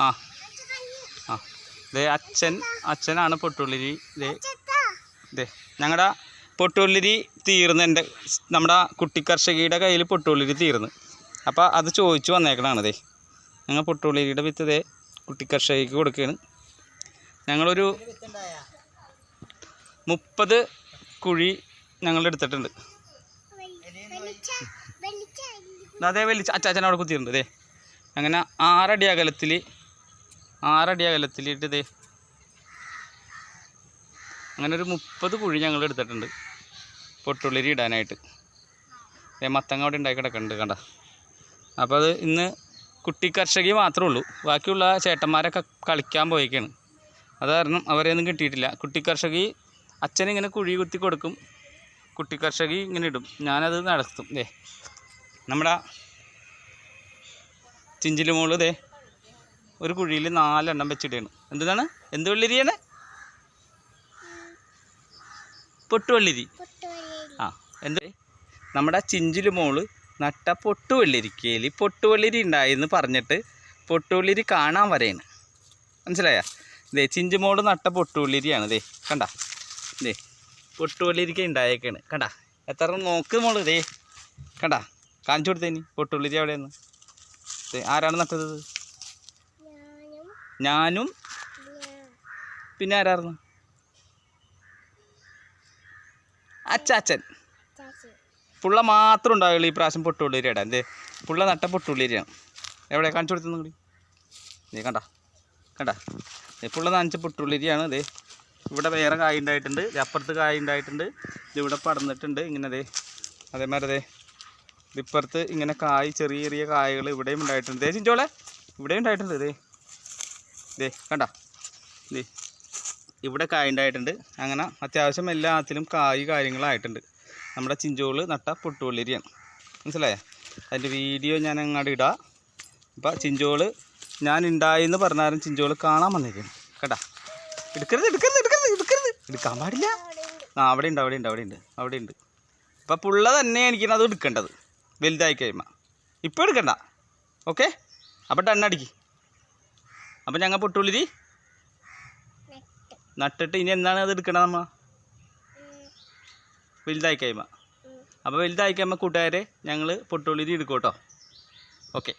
ആ. ആ. ദേ അച്ഛൻ അച്ഛനാണ് പൊട്ടുള്ളിരി. ദേ. ദേ. ഞങ്ങളുടെ പൊട്ടുള്ളിരി തീർന്ന് എന്റെ നമ്മുടെ കുട്ടി കർഷകിയുടെ കയ്യിൽ പൊട്ടുള്ളിരി തീർന്ന്. അപ്പോൾ അത് ചോദിച്ചു വന്നേക്കണാണ് ദേ. ഞങ്ങൾ പൊട്ടുള്ളിരിയുടെ വിത്ത് ദേ കുട്ടി കർഷകിക്ക് കൊടുക്കുകയാണ് ഞങ്ങളൊരു മുപ്പത് കുഴി ഞങ്ങൾ എടുത്തിട്ടുണ്ട്. അതേ വലിച്ച അച്ചാച്ചൻ അവിടെ കുത്തിയിട്ടുണ്ട് ദേ. അങ്ങനെ ആറടി അകലത്തിൽ ആറടി അകലത്തിലിട്ട് ദേ. അങ്ങനെ ഒരു മുപ്പത് കുഴി ഞങ്ങൾ എടുത്തിട്ടുണ്ട്. പൊട്ടുള്ളിരി ഇടാനായിട്ട്. മത്തങ്ങ അവിടെ ഉണ്ടാക്കി കിടക്കുന്നുണ്ട് കണ്ട. അപ്പോൾ അത് ഇന്ന് കുട്ടി കർഷകി മാത്രമേ ഉള്ളൂ. ബാക്കിയുള്ള ചേട്ടന്മാരൊക്കെ കളിക്കാൻ പോയേക്കാണ്. അത് കാരണം അവരെയൊന്നും കിട്ടിയിട്ടില്ല. കുട്ടി കർഷകി അച്ഛനിങ്ങനെ കുഴി കുത്തി കൊടുക്കും. കുട്ടി കർഷകി ഇങ്ങനെ ഇടും. ഞാനത് നടത്തും. ദേ നമ്മുടെ ചിഞ്ചിലുമോൾ ദേ ഒരു കുഴിയിൽ നാലെണ്ണം വെച്ചിടുകയാണ് എന്താണ്? എന്ത് വെള്ളിരിയാണ്? പൊട്ടുവെള്ളിരി. ആ എന്ത്? നമ്മുടെ ചിഞ്ചിൽ മോൾ നട്ട പൊട്ടുവെള്ളിരിക്കയിൽ പൊട്ടുവെള്ളിരി ഉണ്ടായെന്ന് പറഞ്ഞിട്ട് പൊട്ടുവെള്ളിരി കാണാൻ വരെയാണ് മനസ്സിലായ? ദേ ചിഞ്ചുമോൾ നട്ട പൊട്ടുവെള്ളിരിയാണ് ദേ കണ്ട? ദേ പൊട്ടുവെള്ളിരിക്ക ഉണ്ടായേക്കാണ്. കണ്ട? എത്ര നോക്ക് മോൾ ദേ. കണ്ട? കാണിച്ചു കൊടുത്തേനി പൊട്ടുവെള്ളിരി അവിടെയെന്ന് ആരാണ് നട്ടത്? ഞാനും പിന്നെ ആരായിരുന്നു? അച്ചാച്ചൻ. പുള്ള മാത്രം ഉണ്ടാവുള്ളൂ ഈ പ്രാവശ്യം പൊട്ടുള്ളിരിയുടെ. എന്തേ പുള്ള നട്ട പൊട്ടുള്ളിരിയാണ് എവിടെ? കാണിച്ചു കൊടുത്തു കൂടി നീ കണ്ട. കണ്ട. പുള്ള നനച്ച പൊട്ടുള്ളിരിയാണ്. ദേ ഇവിടെ വേറെ കായ ഉണ്ടായിട്ടുണ്ട്. അപ്പുറത്ത് കായ ഉണ്ടായിട്ടുണ്ട്. ഇതിവിടെ ഇവിടെ പടർന്നിട്ടുണ്ട്. ഇങ്ങനെ ദേ അതേമാതിരി ദേ ഇപ്പുറത്ത് ഇങ്ങനെ കായ് ചെറിയ ചെറിയ കായകൾ ഇവിടെയും ഉണ്ടായിട്ടുണ്ട്. ദേ ചിഞ്ചോളെ ഇവിടെയും ഉണ്ടായിട്ടുണ്ട് ദേ. ദേ കണ്ട? ദേ ഇവിടെ കായ ഉണ്ടായിട്ടുണ്ട് അങ്ങനെ അത്യാവശ്യം എല്ലാത്തിലും കായ് കാര്യങ്ങളായിട്ടുണ്ട്. നമ്മുടെ ചിഞ്ചോൾ നട്ട പൊട്ടുവള്ളിരിയാണ്. മനസ്സിലായേ? അതിന്റെ വീഡിയോ ഞാൻ അങ്ങോട്ട് ഇടാം. അപ്പം ചിഞ്ചോൾ ഞാൻ ഉണ്ടായെന്ന് പറഞ്ഞാലും ചിഞ്ചോൾ കാണാൻ വന്നിരിക്കുന്നു. കേട്ടാ എടുക്കരുത് എടുക്കരുത് എടുക്കരുത് എടുക്കരുത്. എടുക്കാൻ പാടില്ല. ആ അവിടെ ഉണ്ട് അവിടെ ഉണ്ട് അവിടെ ഉണ്ട് അവിടെ ഉണ്ട് അപ്പം പുള്ള തന്നെ എനിക്കാണ് അത് എടുക്കേണ്ടത്. വലുതായി കഴിയുമ്പോൾ ഇപ്പോൾ എടുക്കണ്ട. ഓക്കെ? അപ്പം ടണ്ണടിക്ക്. അപ്പം ഞങ്ങൾ പൊട്ടുള്ളിരി നട്ടിട്ട് ഇനി എന്താണ് അത് എടുക്കണത് നമ്മ? വലുതായി കഴിയുമ്പോൾ അപ്പോൾ വലുതായി കഴിയുമ്പോൾ കൂട്ടുകാരെ ഞങ്ങൾ പൊട്ടുള്ളിരി എടുക്കും കേട്ടോ ഓക്കെ.